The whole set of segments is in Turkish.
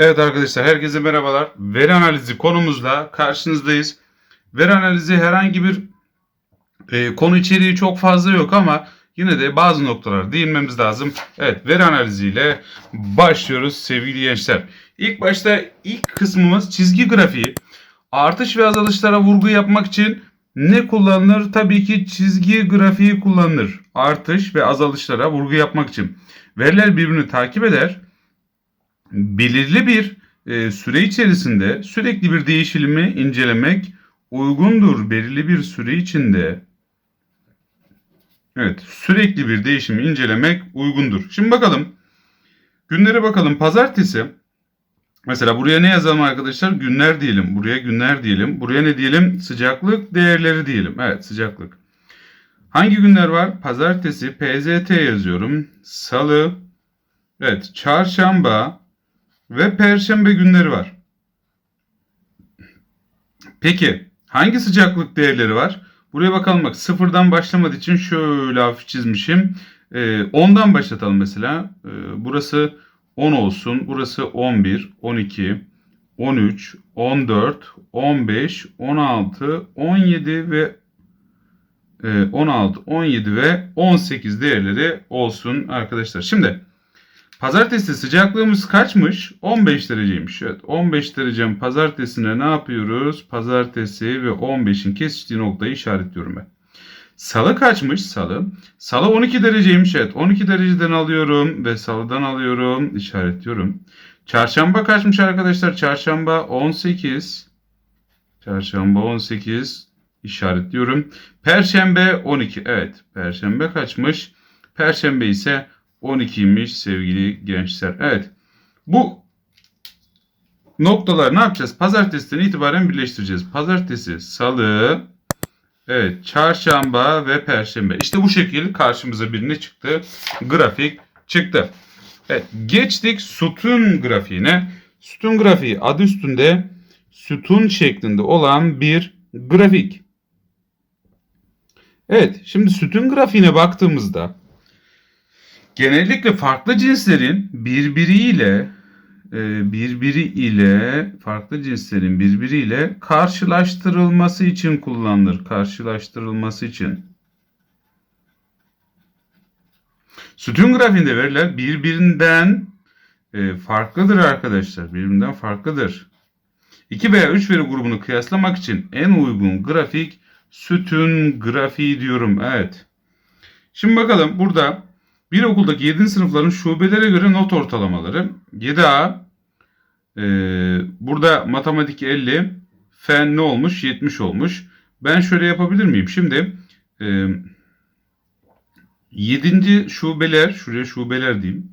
Evet arkadaşlar herkese merhabalar. Veri analizi konumuzla karşınızdayız. Veri analizi herhangi bir e, konu içeriği çok fazla yok ama yine de bazı noktalara değinmemiz lazım. Evet veri analiziyle başlıyoruz sevgili gençler. İlk başta ilk kısmımız çizgi grafiği. Artış ve azalışlara vurgu yapmak için ne kullanılır? Tabii ki çizgi grafiği kullanılır. Artış ve azalışlara vurgu yapmak için. Veriler birbirini takip eder belirli bir e, süre içerisinde sürekli bir değişimi incelemek uygundur. Belirli bir süre içinde evet sürekli bir değişimi incelemek uygundur. Şimdi bakalım günlere bakalım. Pazartesi mesela buraya ne yazalım arkadaşlar? Günler diyelim. Buraya günler diyelim. Buraya ne diyelim? Sıcaklık değerleri diyelim. Evet sıcaklık. Hangi günler var? Pazartesi PZT yazıyorum. Salı Evet, çarşamba, ve perşembe günleri var. Peki hangi sıcaklık değerleri var? Buraya bakalım bak sıfırdan başlamadığı için şöyle hafif çizmişim. Ee, 10'dan başlatalım mesela. Ee, burası 10 olsun. Burası 11, 12, 13, 14, 15, 16, 17 ve e, 16, 17 ve 18 değerleri olsun arkadaşlar. Şimdi Pazartesi sıcaklığımız kaçmış? 15 dereceymiş. Evet 15 derecenin pazartesine ne yapıyoruz? Pazartesi ve 15'in kesiştiği noktayı işaretliyorum ben. Salı kaçmış? Salı. Salı 12 dereceymiş. Evet 12 dereceden alıyorum ve salıdan alıyorum. işaretliyorum. Çarşamba kaçmış arkadaşlar? Çarşamba 18. Çarşamba 18 işaretliyorum. Perşembe 12. Evet Perşembe kaçmış? Perşembe ise 12'ymiş sevgili gençler. Evet. Bu noktalar ne yapacağız? Pazartesiden itibaren birleştireceğiz. Pazartesi, salı, evet, çarşamba ve perşembe. İşte bu şekilde karşımıza bir çıktı? Grafik çıktı. Evet, geçtik sütun grafiğine. Sütun grafiği adı üstünde sütun şeklinde olan bir grafik. Evet, şimdi sütun grafiğine baktığımızda genellikle farklı cinslerin birbiriyle e, birbiri ile farklı cinslerin birbiriyle karşılaştırılması için kullanılır. Karşılaştırılması için. Sütun grafiğinde veriler birbirinden e, farklıdır arkadaşlar. Birbirinden farklıdır. 2 veya 3 veri grubunu kıyaslamak için en uygun grafik sütun grafiği diyorum. Evet. Şimdi bakalım burada bir okuldaki 7. sınıfların şubelere göre not ortalamaları 7A e, burada matematik 50 fen ne olmuş 70 olmuş. Ben şöyle yapabilir miyim? Şimdi e, 7. şubeler şuraya şubeler diyeyim.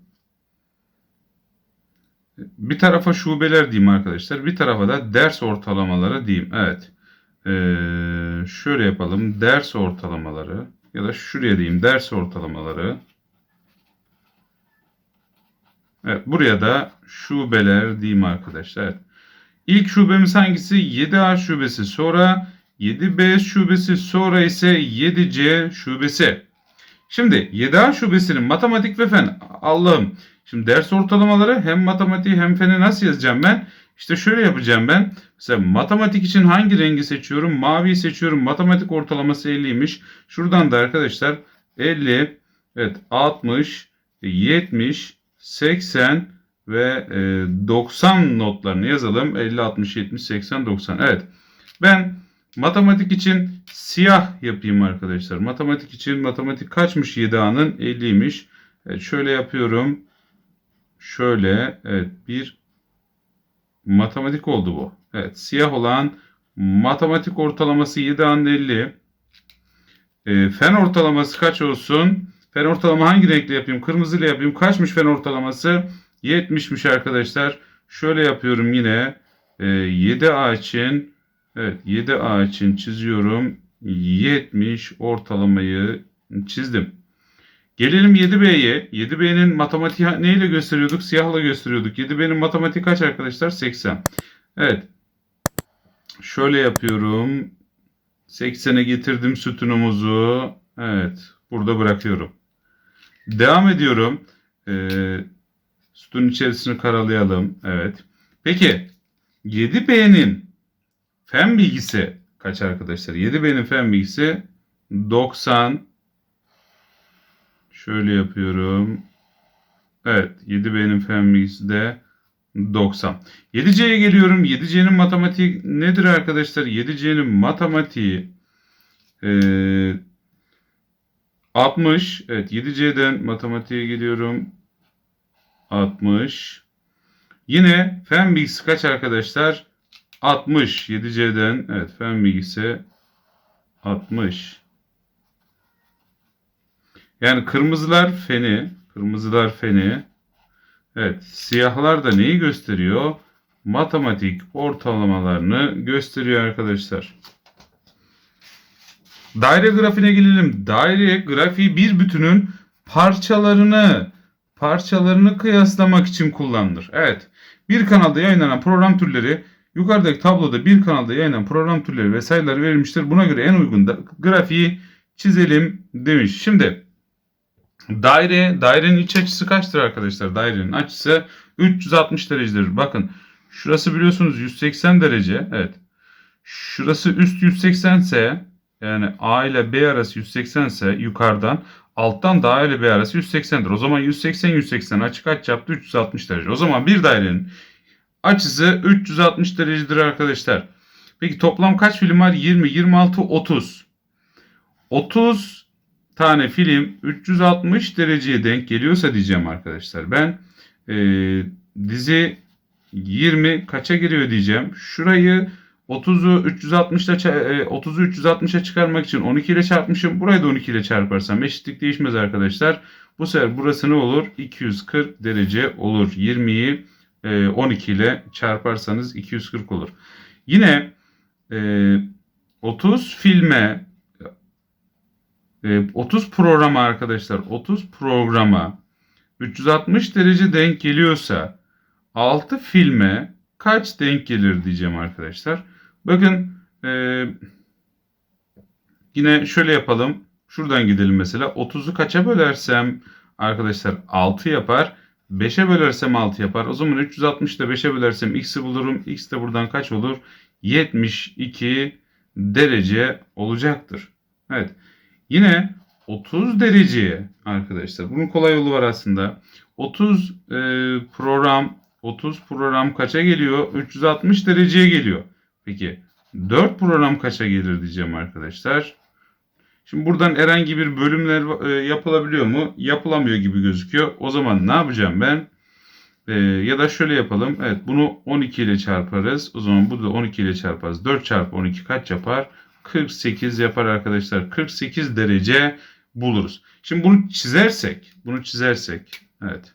Bir tarafa şubeler diyeyim arkadaşlar. Bir tarafa da ders ortalamaları diyeyim. Evet. Ee, şöyle yapalım. Ders ortalamaları ya da şuraya diyeyim ders ortalamaları. Evet, buraya da şubeler diyeyim arkadaşlar. İlk şubemiz hangisi? 7A şubesi, sonra 7B şubesi, sonra ise 7C şubesi. Şimdi 7A şubesinin matematik ve fen. Allah'ım. Şimdi ders ortalamaları hem matematiği hem feni nasıl yazacağım ben? İşte şöyle yapacağım ben. Mesela matematik için hangi rengi seçiyorum? Mavi seçiyorum. Matematik ortalaması 50'ymiş. Şuradan da arkadaşlar 50, evet 60, 70, 80 ve 90 notlarını yazalım. 50, 60, 70, 80, 90. Evet. Ben matematik için siyah yapayım arkadaşlar. Matematik için matematik kaçmış 7A'nın? 50'ymiş. Evet, şöyle yapıyorum. Şöyle evet bir matematik oldu bu. Evet siyah olan matematik ortalaması 7A'nın 50. E, fen ortalaması kaç olsun? Fen ortalama hangi renkle yapayım? Kırmızı ile yapayım. Kaçmış fen ortalaması? 70'miş arkadaşlar. Şöyle yapıyorum yine. E, 7A için evet 7A için çiziyorum. 70 ortalamayı çizdim. Gelelim 7B'ye. 7B'nin matematiği neyle gösteriyorduk? Siyahla gösteriyorduk. 7B'nin matematiği kaç arkadaşlar? 80. Evet. Şöyle yapıyorum. 80'e getirdim sütunumuzu. Evet. Burada bırakıyorum. Devam ediyorum. Ee, sütunun içerisini karalayalım. Evet. Peki 7B'nin fen bilgisi kaç arkadaşlar? 7B'nin fen bilgisi 90 Şöyle yapıyorum. Evet 7B'nin fen bilgisi de 90. 7C'ye geliyorum. 7C'nin matematiği nedir arkadaşlar? 7C'nin matematiği eee 60. Evet 7C'den matematiğe geliyorum. 60. Yine fen bilgisi kaç arkadaşlar? 60. 7C'den evet fen bilgisi 60. Yani kırmızılar feni, kırmızılar feni. Evet, siyahlar da neyi gösteriyor? Matematik ortalamalarını gösteriyor arkadaşlar. Daire grafiğine gelelim. Daire grafiği bir bütünün parçalarını parçalarını kıyaslamak için kullanılır. Evet. Bir kanalda yayınlanan program türleri yukarıdaki tabloda bir kanalda yayınlanan program türleri ve sayıları verilmiştir. Buna göre en uygun da grafiği çizelim demiş. Şimdi daire dairenin iç açısı kaçtır arkadaşlar? Dairenin açısı 360 derecedir. Bakın şurası biliyorsunuz 180 derece. Evet. Şurası üst 180 ise yani A ile B arası 180 ise yukarıdan alttan da A ile B arası 180'dir. O zaman 180 180 açık aç yaptı 360 derece. O zaman bir dairenin açısı 360 derecedir arkadaşlar. Peki toplam kaç film var? 20, 26, 30. 30 tane film 360 dereceye denk geliyorsa diyeceğim arkadaşlar. Ben e, dizi 20 kaça giriyor diyeceğim. Şurayı 30'u 360'la 30'u 360'a çıkarmak için 12 ile çarpmışım. Burayı da 12 ile çarparsam eşitlik değişmez arkadaşlar. Bu sefer burası ne olur? 240 derece olur. 20'yi 12 ile çarparsanız 240 olur. Yine 30 filme 30 programa arkadaşlar 30 programa 360 derece denk geliyorsa 6 filme kaç denk gelir diyeceğim arkadaşlar. Bakın e, yine şöyle yapalım. Şuradan gidelim mesela. 30'u kaça bölersem arkadaşlar 6 yapar. 5'e bölersem 6 yapar. O zaman 360'da 5'e bölersem x'i bulurum. x de buradan kaç olur? 72 derece olacaktır. Evet. Yine 30 dereceye arkadaşlar. Bunun kolay yolu var aslında. 30 e, program 30 program kaça geliyor? 360 dereceye geliyor. Peki 4 program kaça gelir diyeceğim arkadaşlar. Şimdi buradan herhangi bir bölümler e, yapılabiliyor mu? Yapılamıyor gibi gözüküyor. O zaman ne yapacağım ben? E, ya da şöyle yapalım. Evet bunu 12 ile çarparız. O zaman bu da 12 ile çarparız. 4 çarpı 12 kaç yapar? 48 yapar arkadaşlar. 48 derece buluruz. Şimdi bunu çizersek, bunu çizersek, evet.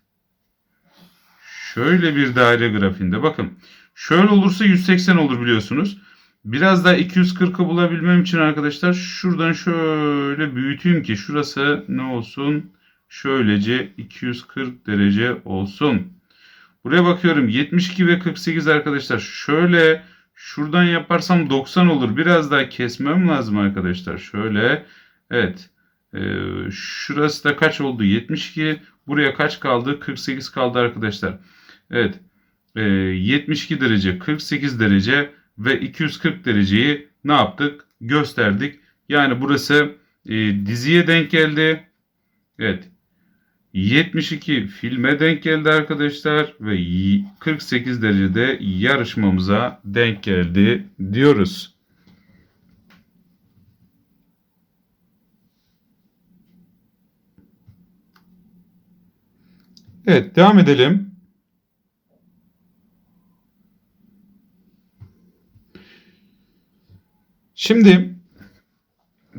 Şöyle bir daire grafiğinde bakın. Şöyle olursa 180 olur biliyorsunuz. Biraz daha 240'ı bulabilmem için arkadaşlar şuradan şöyle büyüteyim ki şurası ne olsun? Şöylece 240 derece olsun. Buraya bakıyorum 72 ve 48 arkadaşlar. Şöyle şuradan yaparsam 90 olur. Biraz daha kesmem lazım arkadaşlar. Şöyle evet. Ee, şurası da kaç oldu? 72. Buraya kaç kaldı? 48 kaldı arkadaşlar. Evet. E, 72 derece, 48 derece ve 240 dereceyi ne yaptık? Gösterdik. Yani burası e, diziye denk geldi. Evet. 72 filme denk geldi arkadaşlar ve 48 derecede yarışmamıza denk geldi diyoruz. Evet devam edelim. Şimdi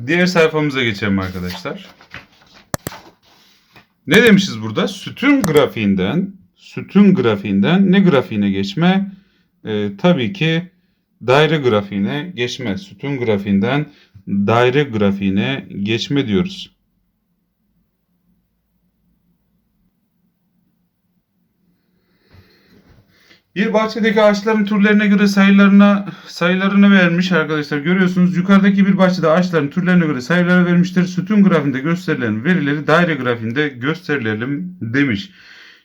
diğer sayfamıza geçelim arkadaşlar. Ne demişiz burada? Sütun grafiğinden sütun grafiğinden ne grafiğine geçme? Ee, tabii ki daire grafiğine geçme. Sütun grafiğinden daire grafiğine geçme diyoruz. Bir bahçedeki ağaçların türlerine göre sayılarına sayılarını vermiş arkadaşlar. Görüyorsunuz yukarıdaki bir bahçede ağaçların türlerine göre sayıları vermiştir. Sütun grafiğinde gösterilen verileri daire grafiğinde gösterilelim demiş.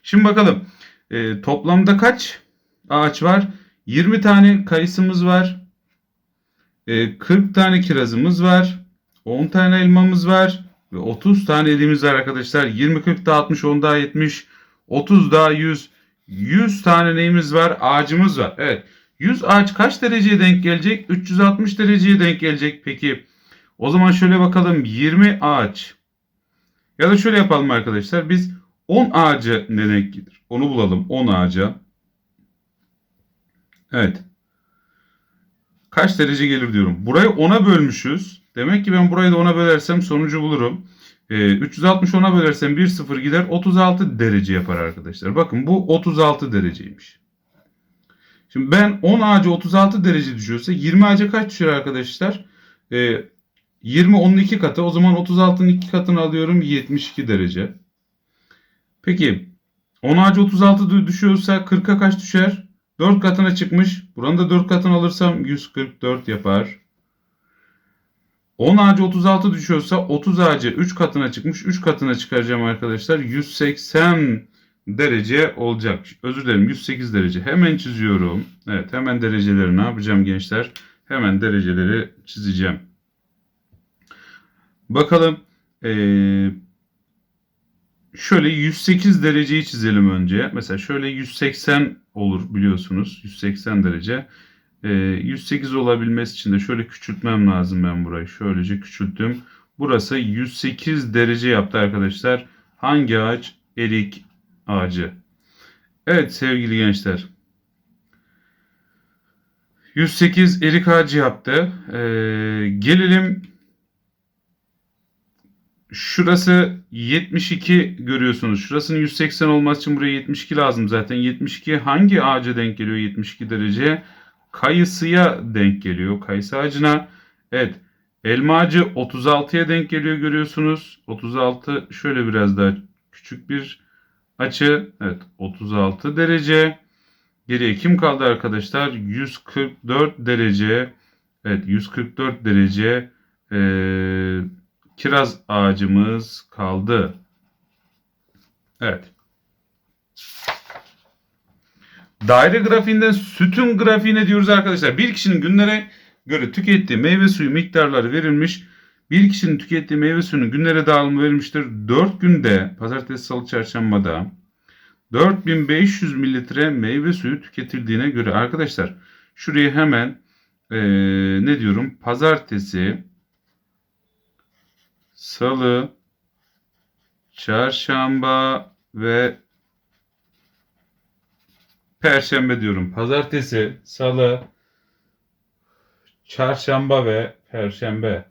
Şimdi bakalım e, toplamda kaç ağaç var. 20 tane kayısımız var. E, 40 tane kirazımız var. 10 tane elmamız var. Ve 30 tane elimiz var arkadaşlar. 20, 40 daha 60, 10 daha 70, 30 daha 100. 100 tane neyimiz var? Ağacımız var. Evet. 100 ağaç kaç dereceye denk gelecek? 360 dereceye denk gelecek. Peki o zaman şöyle bakalım. 20 ağaç. Ya da şöyle yapalım arkadaşlar. Biz 10 ağaca ne denk gelir? Onu bulalım. 10 ağaca. Evet. Kaç derece gelir diyorum. Burayı 10'a bölmüşüz. Demek ki ben burayı da 10'a bölersem sonucu bulurum. Ee, 360 10'a bölersem 1 0 gider. 36 derece yapar arkadaşlar. Bakın bu 36 dereceymiş. Şimdi ben 10 ağaca 36 derece düşüyorsa 20 ağaca kaç düşer arkadaşlar? Ee, 20 onun 2 katı. O zaman 36'nın 2 katını alıyorum. 72 derece. Peki 10 ağaca 36 düşüyorsa 40'a kaç düşer? 4 katına çıkmış. Buranın da 4 katını alırsam 144 yapar. 10 ağacı 36 düşüyorsa 30 ağacı 3 katına çıkmış. 3 katına çıkaracağım arkadaşlar. 180 derece olacak. Özür dilerim 108 derece. Hemen çiziyorum. Evet hemen dereceleri ne yapacağım gençler? Hemen dereceleri çizeceğim. Bakalım. Ee, şöyle 108 dereceyi çizelim önce. Mesela şöyle 180 olur biliyorsunuz. 180 derece. Ee, 108 olabilmesi için de şöyle küçültmem lazım ben burayı. Şöylece küçülttüm. Burası 108 derece yaptı arkadaşlar. Hangi ağaç? Erik ağacı. Evet sevgili gençler. 108 erik ağacı yaptı. Ee, gelelim Şurası 72 görüyorsunuz. Şurasının 180 olması için buraya 72 lazım zaten. 72 hangi ağaca denk geliyor 72 derece? Kayısıya denk geliyor. Kayısı ağacına. Evet. Elma ağacı 36'ya denk geliyor görüyorsunuz. 36 şöyle biraz daha küçük bir açı. Evet 36 derece. Geriye kim kaldı arkadaşlar? 144 derece. Evet 144 derece. Eee kiraz ağacımız kaldı. Evet. Daire grafiğinden sütun grafiğine diyoruz arkadaşlar. Bir kişinin günlere göre tükettiği meyve suyu miktarları verilmiş. Bir kişinin tükettiği meyve suyunun günlere dağılımı verilmiştir. 4 günde pazartesi, salı, çarşambada 4500 mililitre meyve suyu tüketildiğine göre arkadaşlar şuraya hemen ee, ne diyorum pazartesi, salı, çarşamba ve perşembe diyorum. Pazartesi, salı, çarşamba ve perşembe.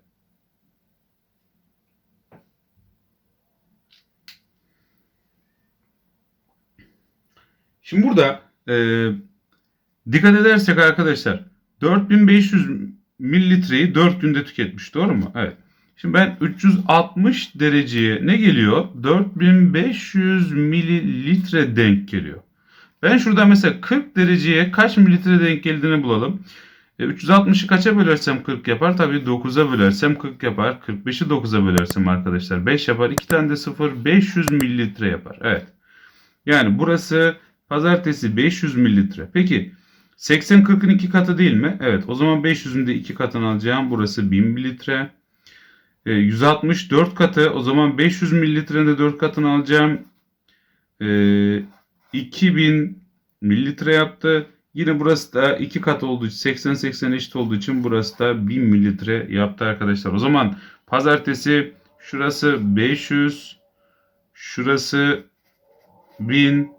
Şimdi burada e, dikkat edersek arkadaşlar 4500 mililitreyi 4 günde tüketmiş doğru mu? Evet. Şimdi ben 360 dereceye ne geliyor? 4500 mililitre denk geliyor. Ben şurada mesela 40 dereceye kaç mililitre denk geldiğini bulalım. E, 360'ı kaça bölersem 40 yapar? Tabii 9'a bölersem 40 yapar. 45'i 9'a bölersem arkadaşlar 5 yapar. 2 tane de 0 500 mililitre yapar. Evet. Yani burası pazartesi 500 mililitre. Peki 80 40'ın 2 katı değil mi? Evet. O zaman 500'ün de 2 katını alacağım. Burası 1000 mililitre. 164 katı. O zaman 500 mililitrenin de 4 katını alacağım. E, 2000 mililitre yaptı. Yine burası da 2 kat olduğu için 80-80 eşit olduğu için burası da 1000 mililitre yaptı arkadaşlar. O zaman pazartesi şurası 500 şurası 1000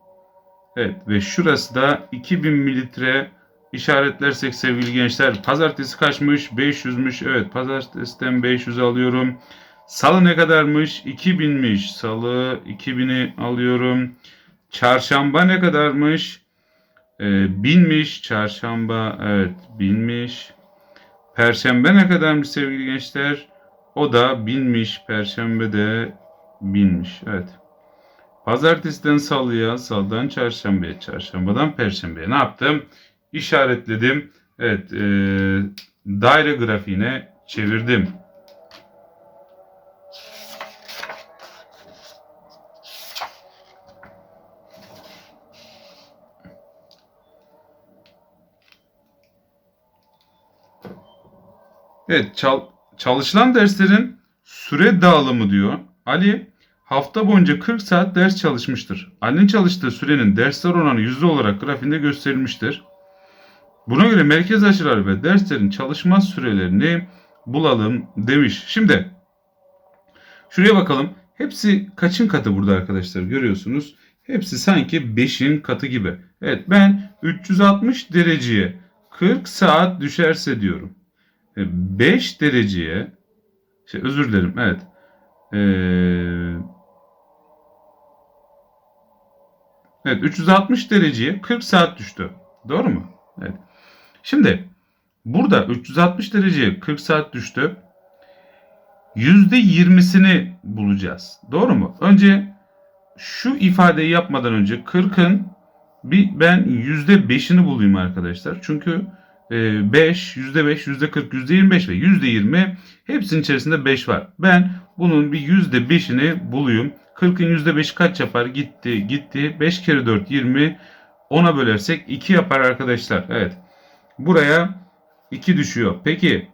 evet ve şurası da 2000 mililitre işaretlersek sevgili gençler pazartesi kaçmış? 500'müş evet pazartesiden 500 alıyorum. Salı ne kadarmış? 2000'miş salı 2000'i alıyorum çarşamba ne kadarmış? Ee, 1000'miş çarşamba evet 1000'miş perşembe ne kadarmış sevgili gençler? O da 1000'miş perşembe de 1000'miş evet. Pazartesiden salıya, salıdan çarşambaya, çarşambadan perşembeye ne yaptım? işaretledim. Evet, e, daire grafiğine çevirdim. Evet çal- çalışılan derslerin süre dağılımı diyor. Ali hafta boyunca 40 saat ders çalışmıştır. Ali'nin çalıştığı sürenin dersler oranı yüzde olarak grafiğinde gösterilmiştir. Buna göre merkez açılar ve derslerin çalışma sürelerini bulalım demiş. Şimdi şuraya bakalım. Hepsi kaçın katı burada arkadaşlar görüyorsunuz. Hepsi sanki 5'in katı gibi. Evet ben 360 dereceye 40 saat düşerse diyorum. 5 dereceye şey özür dilerim evet. Ee, evet 360 dereceye 40 saat düştü. Doğru mu? Evet. Şimdi burada 360 dereceye 40 saat düştü. %20'sini bulacağız. Doğru mu? Önce şu ifadeyi yapmadan önce 40'ın bir ben %5'ini bulayım arkadaşlar. Çünkü e, 5, %5, %40, %25 ve %20 hepsinin içerisinde 5 var. Ben bunun bir %5'ini bulayım. 40'ın %5'i kaç yapar? Gitti, gitti. 5 kere 4, 20. 10'a bölersek 2 yapar arkadaşlar. Evet. Buraya 2 düşüyor. Peki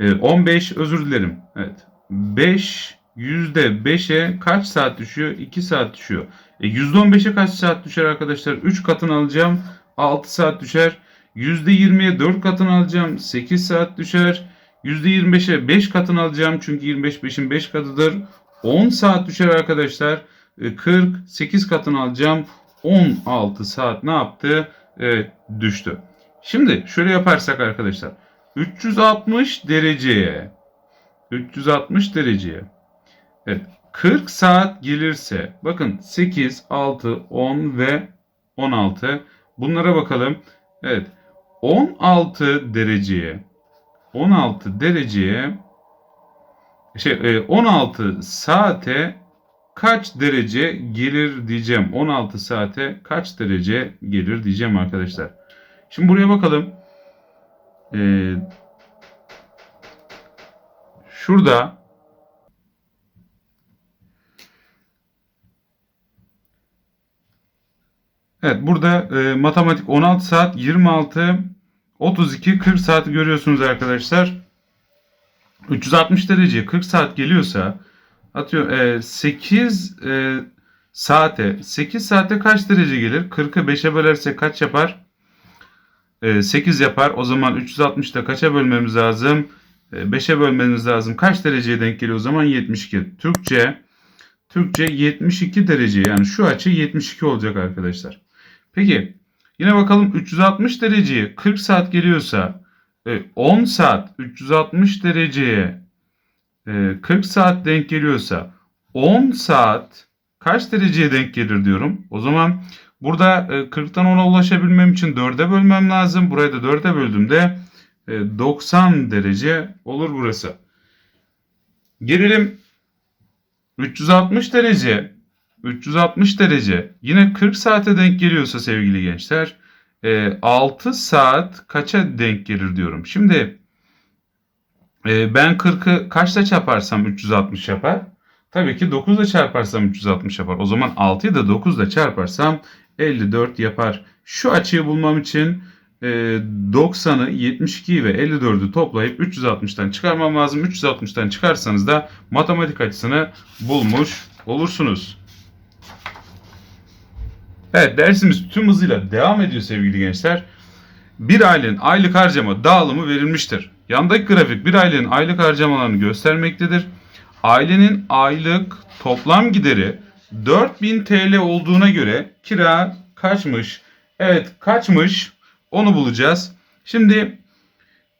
e, 15 özür dilerim. Evet. 5 %5'e kaç saat düşüyor? 2 saat düşüyor. E, %15'e kaç saat düşer arkadaşlar? 3 katını alacağım. 6 saat düşer. %20'ye 4 katını alacağım. 8 saat düşer. %25'e 5 katını alacağım. Çünkü 25 5'in 5 katıdır. 10 saat düşer arkadaşlar. E, 40 8 katını alacağım. 16 saat ne yaptı? E, düştü. Şimdi şöyle yaparsak arkadaşlar. 360 dereceye 360 dereceye Evet 40 saat gelirse bakın 8, 6, 10 ve 16 bunlara bakalım. Evet 16 dereceye 16 dereceye şey 16 saate kaç derece gelir diyeceğim. 16 saate kaç derece gelir diyeceğim arkadaşlar. Şimdi buraya bakalım. Ee, şurada Evet burada e, matematik 16 saat 26 32 40 saat görüyorsunuz arkadaşlar. 360 derece 40 saat geliyorsa atıyor e, 8 e, saate 8 saate kaç derece gelir? 40'ı 5'e bölersek kaç yapar? E, 8 yapar. O zaman 360'da kaça bölmemiz lazım? E, 5'e bölmemiz lazım. Kaç dereceye denk geliyor o zaman? 72. Türkçe Türkçe 72 derece yani şu açı 72 olacak arkadaşlar. Peki yine bakalım 360 dereceye 40 saat geliyorsa 10 e, saat 360 dereceye 40 e, saat denk geliyorsa 10 saat kaç dereceye denk gelir diyorum. O zaman burada 40'tan e, 10'a ulaşabilmem için 4'e bölmem lazım. Burayı da 4'e böldüğümde 90 derece olur burası. Gelelim 360 derece 360 derece yine 40 saate denk geliyorsa sevgili gençler 6 e, saat kaça denk gelir diyorum. Şimdi e, ben 40'ı kaçta çarparsam 360 yapar? Tabii ki 9 ile çarparsam 360 yapar. O zaman 6'yı da 9 ile çarparsam 54 yapar. Şu açıyı bulmam için 90'ı, 72'yi ve 54'ü toplayıp 360'tan çıkarmam lazım. 360'tan çıkarsanız da matematik açısını bulmuş olursunuz. Evet dersimiz tüm hızıyla devam ediyor sevgili gençler. Bir ailenin aylık harcama dağılımı verilmiştir. Yandaki grafik bir ailenin aylık harcamalarını göstermektedir. Ailenin aylık toplam gideri 4000 TL olduğuna göre kira kaçmış? Evet kaçmış? Onu bulacağız. Şimdi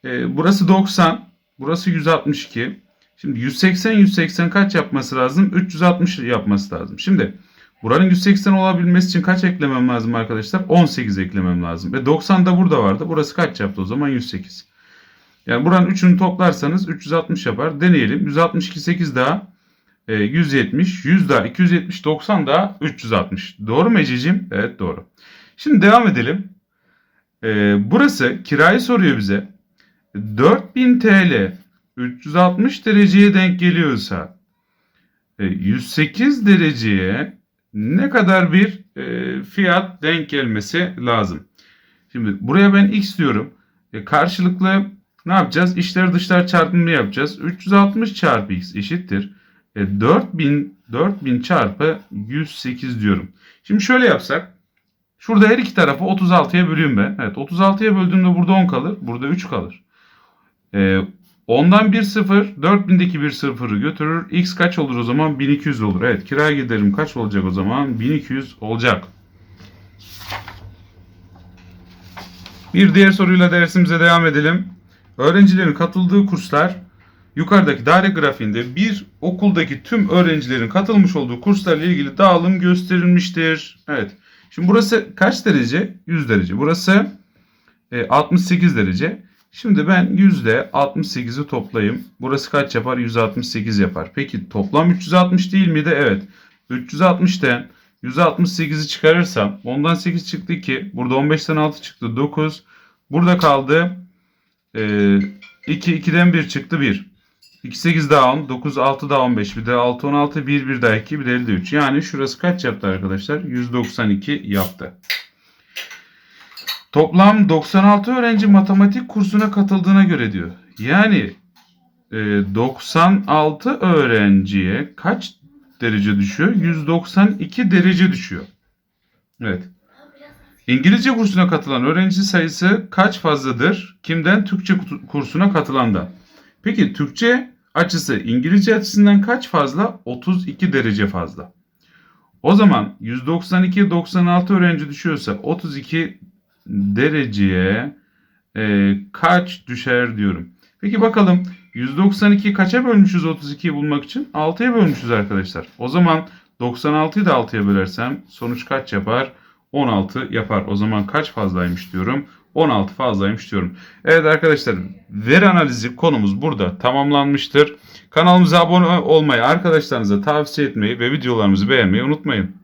e, burası 90, burası 162. Şimdi 180 180 kaç yapması lazım? 360 yapması lazım. Şimdi Buranın 180 olabilmesi için kaç eklemem lazım arkadaşlar? 18 eklemem lazım. Ve 90 da burada vardı. Burası kaç yaptı o zaman? 108. Yani buranın 3'ünü toplarsanız 360 yapar. Deneyelim. 162 8 daha 170. 100 daha 270. 90 daha 360. Doğru mu Ececiğim? Evet doğru. Şimdi devam edelim. Ee, burası kirayı soruyor bize. 4000 TL 360 dereceye denk geliyorsa 108 e, dereceye ne kadar bir e, fiyat denk gelmesi lazım. Şimdi buraya ben x diyorum. E, karşılıklı Ne yapacağız? İşler dışlar çarpımını yapacağız. 360 çarpı x eşittir. E, 4000, 4000 çarpı 108 diyorum. Şimdi şöyle yapsak. Şurada her iki tarafı 36'ya bölüyorum ben. Evet 36'ya böldüğümde burada 10 kalır. Burada 3 kalır. E, 10'dan 1 0, 4000'deki 1 sıfırı götürür. X kaç olur o zaman? 1200 olur. Evet kira giderim kaç olacak o zaman? 1200 olacak. Bir diğer soruyla dersimize devam edelim. Öğrencilerin katıldığı kurslar yukarıdaki daire grafiğinde bir okuldaki tüm öğrencilerin katılmış olduğu kurslarla ilgili dağılım gösterilmiştir. Evet. Şimdi burası kaç derece? 100 derece. Burası e, 68 derece. Şimdi ben yüzde 68'i toplayayım. Burası kaç yapar? 168 yapar. Peki toplam 360 değil miydi? Evet. 360'ten 168'i çıkarırsam ondan 8 çıktı 2. Burada 15'ten 6 çıktı 9. Burada kaldı e, 2. 2'den 1 çıktı 1. 2 8 daha 10. 9 6 daha 15. Bir de 6 16 1 1 daha 2 bir de 53. Yani şurası kaç yaptı arkadaşlar? 192 yaptı. Toplam 96 öğrenci matematik kursuna katıldığına göre diyor. Yani e, 96 öğrenciye kaç derece düşüyor? 192 derece düşüyor. Evet. İngilizce kursuna katılan öğrenci sayısı kaç fazladır? Kimden? Türkçe kursuna katılandan. Peki Türkçe açısı İngilizce açısından kaç fazla? 32 derece fazla. O zaman 192 96 öğrenci düşüyorsa 32 dereceye e, kaç düşer diyorum. Peki bakalım 192 kaça bölmüşüz 32'yi bulmak için? 6'ya bölmüşüz arkadaşlar. O zaman 96'yı da 6'ya bölersem sonuç kaç yapar? 16 yapar. O zaman kaç fazlaymış diyorum? 16 fazlaymış diyorum. Evet arkadaşlar veri analizi konumuz burada tamamlanmıştır. Kanalımıza abone olmayı, arkadaşlarınıza tavsiye etmeyi ve videolarımızı beğenmeyi unutmayın.